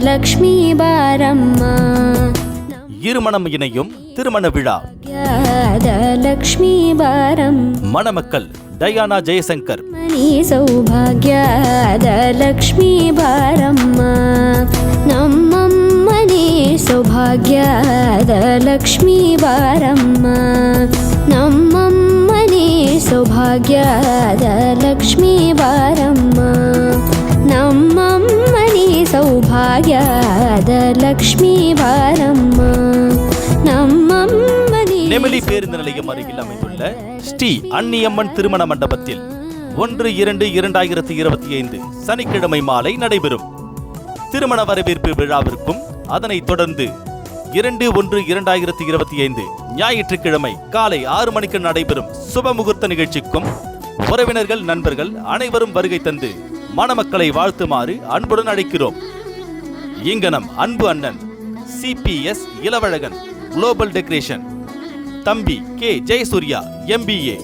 லக்ஷ்மி பாரம்மா. இருமணம் இணையும் திருமண விழா. லக்ஷ்மி பாரம் மணமக்கள் தயானா ஜெயசங்கர். மணி சௌபாகியாத லக்ஷ்மி பாரம்மா. நம்மம்மனே சௌபாகியாத லக்ஷ்மி பாரம்மா. நம்மம்மனே சௌபாகியாத லக்ஷ்மி பாரம்மா. ಸೌಭಾಗ್ಯದ ಲಕ್ಷ್ಮೀ ಬಾರಮ್ಮ ನಮ್ಮಮ್ಮನೆ நெமிலி பேருந்து நிலையம் அருகில் அமைந்துள்ள ஸ்ரீ அன்னியம்மன் திருமண மண்டபத்தில் ஒன்று இரண்டு இரண்டாயிரத்தி இருபத்தி ஐந்து சனிக்கிழமை மாலை நடைபெறும் திருமண வரவேற்பு விழாவிற்கும் அதனைத் தொடர்ந்து இரண்டு ஒன்று இரண்டாயிரத்தி இருபத்தி ஐந்து ஞாயிற்றுக்கிழமை காலை ஆறு மணிக்கு நடைபெறும் சுபமுகூர்த்த நிகழ்ச்சிக்கும் உறவினர்கள் நண்பர்கள் அனைவரும் வருகை தந்து மணமக்களை வாழ்த்துமாறு அன்புடன் அழைக்கிறோம் இங்கனம் அன்பு அண்ணன் சிபிஎஸ் இளவழகன் குளோபல் டெக்கரேஷன் தம்பி கே. ஜெயசூர்யா எம்பிஏ